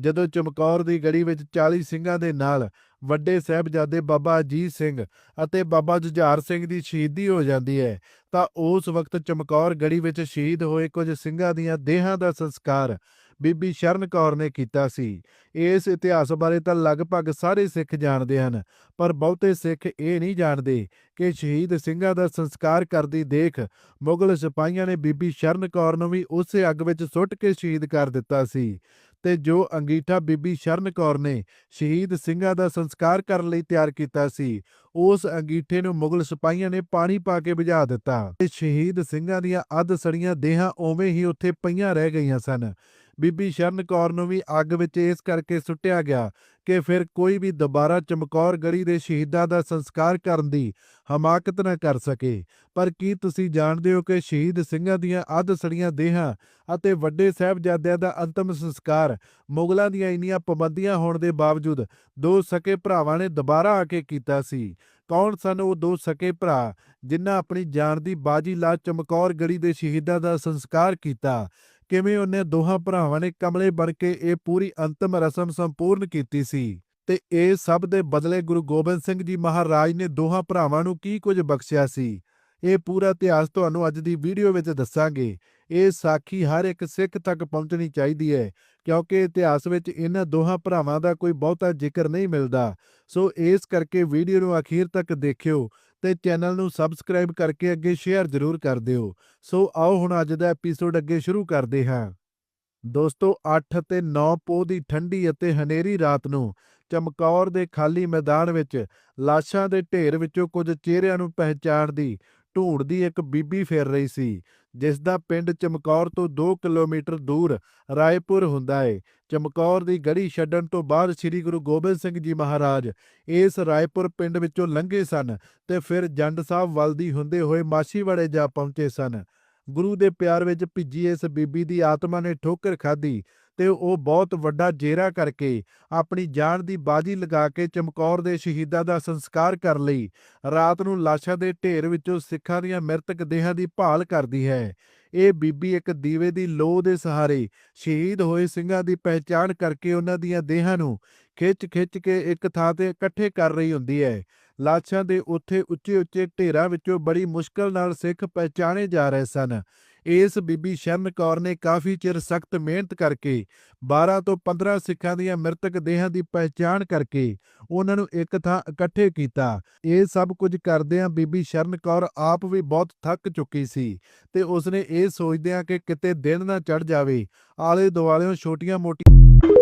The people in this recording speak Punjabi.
ਜਦੋਂ ਚਮਕੌਰ ਦੀ ਗੜੀ ਵਿੱਚ 40 ਸਿੰਘਾਂ ਦੇ ਨਾਲ ਵੱਡੇ ਸਾਹਿਬਜ਼ਾਦੇ ਬਾਬਾ ਅਜੀਤ ਸਿੰਘ ਅਤੇ ਬਾਬਾ ਜੁਝਾਰ ਸਿੰਘ ਦੀ ਸ਼ਹੀਦੀ ਹੋ ਜਾਂਦੀ ਹੈ, ਤਾਂ ਉਸ ਵਕਤ ਚਮਕੌਰ ਗੜੀ ਵਿੱਚ ਸ਼ਹੀਦ ਹੋਏ ਕੁਝ ਸਿੰਘਾਂ ਦੀਆਂ ਦੇਹਾਂ ਦਾ ਸੰਸਕਾਰ ਬੀਬੀ ਸ਼ਰਨ ਕੌਰ ਨੇ ਕੀਤਾ ਸੀ। ਇਸ ਇਤਿਹਾਸ ਬਾਰੇ ਤਾਂ ਲਗਭਗ ਸਾਰੇ ਸਿੱਖ ਜਾਣਦੇ ਹਨ, ਪਰ ਬਹੁਤੇ ਸਿੱਖ ਇਹ ਨਹੀਂ ਜਾਣਦੇ ਕਿ ਸ਼ਹੀਦ ਸਿੰਘਾਂ ਦਾ ਸੰਸਕਾਰ ਕਰਦੀ ਦੇਖ ਮੁਗਲ ਸਿਪਾਹੀਆਂ ਨੇ ਬੀਬੀ ਸ਼ਰਨ ਕੌਰ ਨੂੰ ਵੀ ਉਸੇ ਅੱਗ ਵਿੱਚ ਸੁੱਟ ਕੇ ਸ਼ਹੀਦ ਕਰ ਦਿੱਤਾ ਸੀ। ਤੇ ਜੋ ਅੰਗੀਠਾ ਬੀਬੀ ਸ਼ਰਨ ਕੌਰ ਨੇ ਸ਼ਹੀਦ ਸਿੰਘਾਂ ਦਾ ਸੰਸਕਾਰ ਕਰਨ ਲਈ ਤਿਆਰ ਕੀਤਾ ਸੀ, ਉਸ ਅੰਗੀਠੇ ਨੂੰ ਮੁਗਲ ਸਿਪਾਹੀਆਂ ਨੇ ਪਾਣੀ ਪਾ ਕੇ ਬੁਝਾ ਦਿੱਤਾ ਤੇ ਸ਼ਹੀਦ ਸਿੰਘਾਂ ਦੀਆਂ ਅੱਧ ਸੜੀਆਂ ਦੇਹਾਂ ਉਵੇਂ ਹੀ ਉੱਥੇ ਪਈਆਂ ਰਹਿ ਗਈਆਂ ਸਨ। ਬੀਬੀ ਸ਼ਰਨ ਕੌਰ ਨੂੰ ਵੀ ਅੱਗ ਵਿੱਚ ਇਸ ਕਰਕੇ ਸੁੱਟਿਆ ਗਿਆ ਕਿ ਫਿਰ ਕੋਈ ਵੀ ਦੁਬਾਰਾ ਚਮਕੌਰ ਗੜੀ ਦੇ ਸ਼ਹੀਦਾਂ ਦਾ ਸੰਸਕਾਰ ਕਰਨ ਦੀ ਹਮਾਕਤ ਨਾ ਕਰ ਸਕੇ। ਪਰ ਕੀ ਤੁਸੀਂ ਜਾਣਦੇ ਹੋ ਕਿ ਸ਼ਹੀਦ ਸਿੰਘਾਂ ਦੀਆਂ ਅੱਧ ਸੜੀਆਂ ਦੇਹਾਂ ਅਤੇ ਵੱਡੇ ਸਾਹਿਬਜ਼ਾਦਿਆਂ ਦਾ ਅੰਤਮ ਸੰਸਕਾਰ ਮੁਗਲਾਂ ਦੀਆਂ ਇੰਨੀਆਂ ਪਾਬੰਦੀਆਂ ਹੋਣ ਦੇ ਬਾਵਜੂਦ ਦੋ ਸਕੇ ਭਰਾਵਾਂ ਨੇ ਦੁਬਾਰਾ ਆ ਕੇ ਕੀਤਾ ਸੀ? ਕੌਣ ਸਨ ਉਹ ਦੋ ਸਕੇ ਭਰਾ ਜਿਨ੍ਹਾਂ ਆਪਣੀ ਜਾਨ ਦੀ ਬਾਜੀ ਲਾ ਚਮਕੌਰ ਗੜੀ ਦੇ ਸ਼ਹੀਦਾਂ ਦਾ ਸੰਸਕਾਰ ਕੀਤਾ? ਕਿਵੇਂ ਉਹਨੇ ਦੋਹਾਂ ਭਰਾਵਾਂ ਨੇ ਕਮਲੇ ਬਣ ਕੇ ਇਹ ਪੂਰੀ ਅੰਤਮ ਰਸਮ ਸੰਪੂਰਨ ਕੀਤੀ ਸੀ? ਤੇ ਇਹ ਸਭ ਦੇ ਬਦਲੇ ਗੁਰੂ ਗੋਬਿੰਦ ਸਿੰਘ ਜੀ ਮਹਾਰਾਜ ਨੇ ਦੋਹਾਂ ਭਰਾਵਾਂ ਨੂੰ ਕੀ ਕੁਝ ਬਖਸ਼ਿਆ ਸੀ? ਇਹ ਪੂਰਾ ਇਤਿਹਾਸ ਤੁਹਾਨੂੰ ਅੱਜ ਦੀ ਵੀਡੀਓ ਵਿੱਚ ਦੱਸਾਂਗੇ। ਇਹ ਸਾਖੀ ਹਰ ਇੱਕ ਸਿੱਖ ਤੱਕ ਪਹੁੰਚਣੀ ਚਾਹੀਦੀ ਹੈ, ਕਿਉਂਕਿ ਇਤਿਹਾਸ ਵਿੱਚ ਇਹਨਾਂ ਦੋਹਾਂ ਭਰਾਵਾਂ ਦਾ ਕੋਈ ਬਹੁਤਾ ਜ਼ਿਕਰ ਨਹੀਂ ਮਿਲਦਾ। ਸੋ ਇਸ ਕਰਕੇ ਵੀਡੀਓ ਨੂੰ ਅਖੀਰ ਤੱਕ ਦੇਖਿਓ। ਤੇ ਚੈਨਲ ਨੂੰ ਸਬਸਕ੍ਰਾਈਬ ਕਰਕੇ ਅੱਗੇ ਸ਼ੇਅਰ ਜ਼ਰੂਰ ਕਰ ਦਿਓ। ਸੋ ਆਓ ਹੁਣ ਅੱਜ ਦਾ ਐਪੀਸੋਡ ਅੱਗੇ ਸ਼ੁਰੂ ਕਰਦੇ ਹਾਂ। ਦੋਸਤੋ 8 ਅਤੇ 9 ਪੋਹ ਦੀ ਠੰਡੀ ਅਤੇ ਹਨੇਰੀ ਰਾਤ ਨੂੰ ਚਮਕੌਰ ਦੇ ਖਾਲੀ ਮੈਦਾਨ ਵਿੱਚ ਲਾਸ਼ਾਂ ਦੇ ਢੇਰ ਵਿੱਚੋਂ ਕੁਝ ਚਿਹਰਿਆਂ ਨੂੰ ਪਹਿਚਾਣਦੀ, ਢੂੰਡਦੀ ਇੱਕ ਬੀਬੀ ਫਿਰ ਰਹੀ ਸੀ। ਜਿਸ ਦਾ ਪਿੰਡ ਚਮਕੌਰ ਤੋਂ 2 ਕਿਲੋਮੀਟਰ ਦੂਰ ਰਾਏਪੁਰ ਹੁੰਦਾ ਹੈ ਚਮਕੌਰ ਦੀ ਗੜੀ ਛੱਡਣ ਤੋਂ ਬਾਅਦ ਸ੍ਰੀ ਗੁਰੂ ਗੋਬਿੰਦ ਸਿੰਘ ਜੀ ਮਹਾਰਾਜ ਇਸ ਰਾਏਪੁਰ ਪਿੰਡ ਵਿੱਚੋਂ ਲੰਘੇ ਸਨ ਤੇ ਫਿਰ ਜੰਡ ਸਾਹਿਬ ਵੱਲ ਦੀ ਹੁੰਦੇ ਹੋਏ ਮਾਛੀਵਾੜੇ ਜਾ ਪਹੁੰਚੇ ਸਨ। ਗੁਰੂ ਦੇ ਪਿਆਰ ਵਿੱਚ ਭਿੱਜੀ ਇਸ ਬੀਬੀ ਦੀ ਆਤਮਾ ਨੇ ਠੋਕਰ ਖਾਧੀ ਤੇ ਉਹ ਬਹੁਤ ਵੱਡਾ ਜੇਰਾ ਕਰਕੇ ਆਪਣੀ ਜਾਨ ਦੀ ਬਾਜੀ ਲਗਾ ਕੇ ਚਮਕੌਰ ਦੇ ਸ਼ਹੀਦਾਂ ਦਾ ਸੰਸਕਾਰ ਕਰ ਲਈ। ਰਾਤ ਨੂੰ ਲਾਸ਼ਾਂ ਦੇ ਢੇਰ ਵਿੱਚੋਂ ਸਿੱਖਾਂ ਦੀਆਂ ਮ੍ਰਿਤਕ ਦੇਹਾਂ ਦੀ ਭਾਲ ਕਰਦੀ ਹੈ। ਇਹ ਬੀਬੀ ਇੱਕ ਦੀਵੇ ਦੀ ਲੋ ਦੇ ਸਹਾਰੇ ਸ਼ਹੀਦ ਹੋਏ ਸਿੰਘਾਂ ਦੀ ਪਹਿਚਾਣ ਕਰਕੇ ਉਹਨਾਂ ਦੀਆਂ ਦੇਹਾਂ ਨੂੰ ਖਿੱਚ-ਖਿੱਚ ਕੇ ਇੱਕ ਥਾਂ ਤੇ ਇਕੱਠੇ ਕਰ ਰਹੀ ਹੁੰਦੀ ਹੈ। ਲਾਸ਼ਾਂ ਦੇ ਉੱਥੇ ਉੱਚੇ-ਉੱਚੇ ਢੇਰਾਂ ਵਿੱਚੋਂ ਬੜੀ ਮੁਸ਼ਕਲ ਨਾਲ ਸਿੱਖ ਪਹਿਚਾਣੇ ਜਾ ਰਹੇ ਸਨ। ਇਸ ਬੀਬੀ ਸ਼ਰਨ ਕੌਰ ਨੇ ਕਾਫੀ ਚਿਰ ਸਖਤ ਮਿਹਨਤ ਕਰਕੇ 12 ਤੋਂ 15 ਸਿੱਖਾਂ ਦੀਆਂ ਮ੍ਰਿਤਕ ਦੇਹਾਂ ਦੀ ਪਹਿਚਾਣ ਕਰਕੇ ਉਹਨਾਂ ਨੂੰ ਇੱਕ ਥਾਂ ਇਕੱਠੇ ਕੀਤਾ। ਇਹ ਸਭ ਕੁਝ ਕਰਦਿਆਂ ਬੀਬੀ ਸ਼ਰਨ ਕੌਰ ਆਪ ਵੀ ਬਹੁਤ ਥੱਕ ਚੁੱਕੀ ਸੀ ਤੇ ਉਸਨੇ ਇਹ ਸੋਚਦਿਆਂ ਕਿ ਕਿਤੇ ਦਿਨ ਨਾ ਚੜ ਜਾਵੇ ਆਲੇ ਦੁਆਲਿਓਂ ਛੋਟੀਆਂ-ਮੋਟੀਆਂ